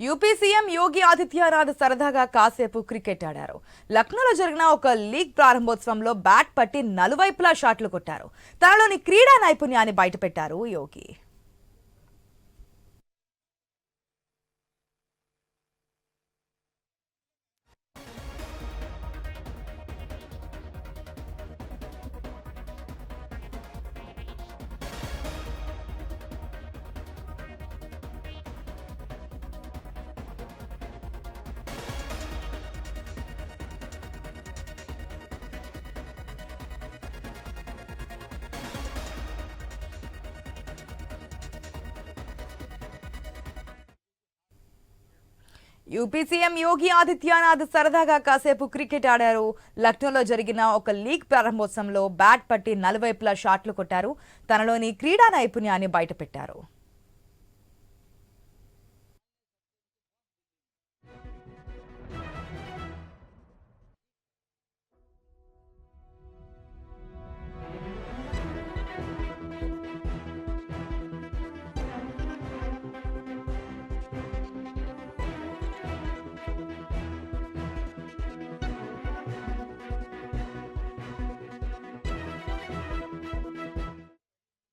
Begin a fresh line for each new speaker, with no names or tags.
UP CM Yogi Adityanath సరదాగా కాసేపు cricket ఆడారు. లక్నోలో జరిగిన ఒక లీగ్ ప్రారంభోత్సవంలో బ్యాట్ పట్టి నలువైపులా షాట్లు కొట్టారు. తనలోని క్రీడా నైపుణ్యాన్ని బయటపెట్టారు యోగి. యూపీ సీఎం యోగి ఆదిత్యనాథ్ సరదాగా కాసేపు క్రికెట్ ఆడారు. లక్నోలో జరిగిన ఒక లీగ్ ప్రారంభోత్సవంలో బ్యాట్ పట్టి నలువైపులా షాట్లు కొట్టారు. తనలోని క్రీడా నైపుణ్యాన్ని బయటపెట్టారు.